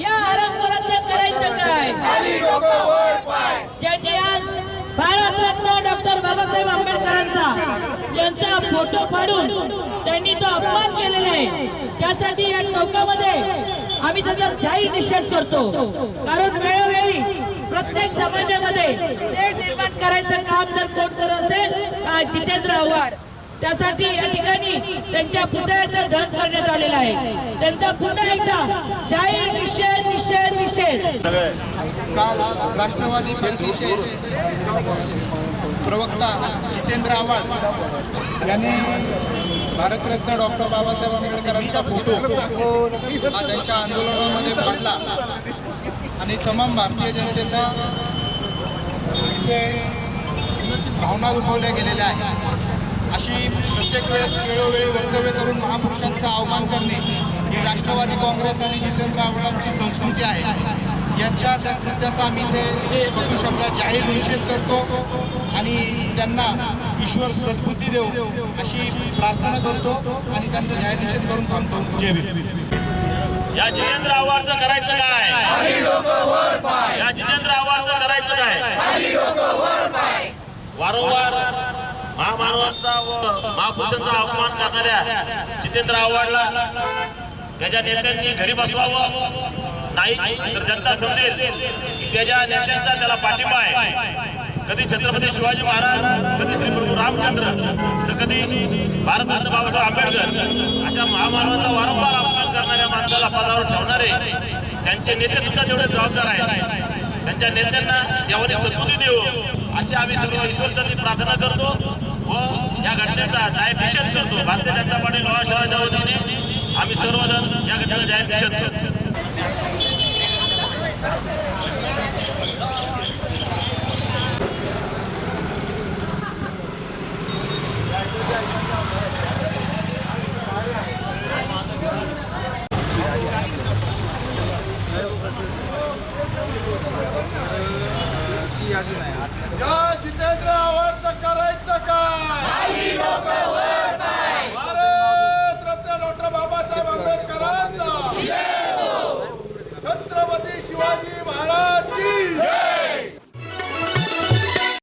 या आरंभराचं करायचं काय? ज्यांनी आज भारतरत्न डॉक्टर बाबासाहेब आंबेडकरांचा यांचा फोटो फाडून त्यांनी तो अपमान केलेला आहे. त्यासाठी या चौकामध्ये आम्ही त्याचा जाहीर निषेध करतो. कारण वेळोवेळी प्रत्येक समाजामध्ये तेढ निर्माण करायचं काम जर कोण करत असेल जितेंद्र आव्हाड. त्यासाठी या ठिकाणी त्यांच्या पुतळ्याचं आलेलं आहे. त्यांचा पुन्हा एकदा जाहीर निषेध निषेध निषेध. काल राष्ट्रवादी पार्टीचे प्रवक्ता जितेंद्र आव्हाड यांनी भारतरत्न डॉक्टर बाबासाहेब आंबेडकरांचा फोटो हा त्यांच्या आंदोलनामध्ये पडला. आणि तमाम भारतीय जनतेचा इथे भावना दुखवल्या गेलेल्या आहेत. अशी प्रत्येक वेळेस वेळोवेळी वक्तव्य करून महापुरुष राष्ट्रवादी काँग्रेस आणि जितेंद्र आव्हाडांची संस्कृती आहे. यांच्या त्या कृत्याचा आम्ही इथे कटू शब्दात जाहीर निषेध करतो आणि त्यांना ईश्वर सद्बुद्धी देऊ अशी प्रार्थना करतो आणि त्यांचा जाहीर निषेध करून थांबतो. जय भीम. या जितेंद्र आव्हाडचं करायचं काय? या जितेंद्र आव्हाडचं करायचं काय? वारंवार महामानवांचा व महापुरुषांचा अपमान करणाऱ्या जितेंद्र आव्हाडला त्याच्या नेत्यांनी घरी बसवावं नाही तर जनता समजेल की त्याच्या नेत्यांचा त्याला पाठिंबा आहे. कधी छत्रपती शिवाजी महाराज कधी श्री प्रभू रामचंद्र तर कधी भारतरत्न बाबासाहेब आंबेडकर अशा महामानवाचा वारंवार अपमान करणाऱ्या माणसाला पदावर ठेवणारे त्यांचे नेते सुद्धा तेवढे जबाबदार आहेत. त्यांच्या नेत्यांना यावर सद्बुद्धी देऊ अशी आम्ही सर्व ईश्वरचा प्रार्थना करतो व या घटनेचा जाहीर निषेध करतो. भारतीय जनता पार्टी लोहा सर्वजण या घटनेचा जाहीर निषेध करतो या जितेंद्र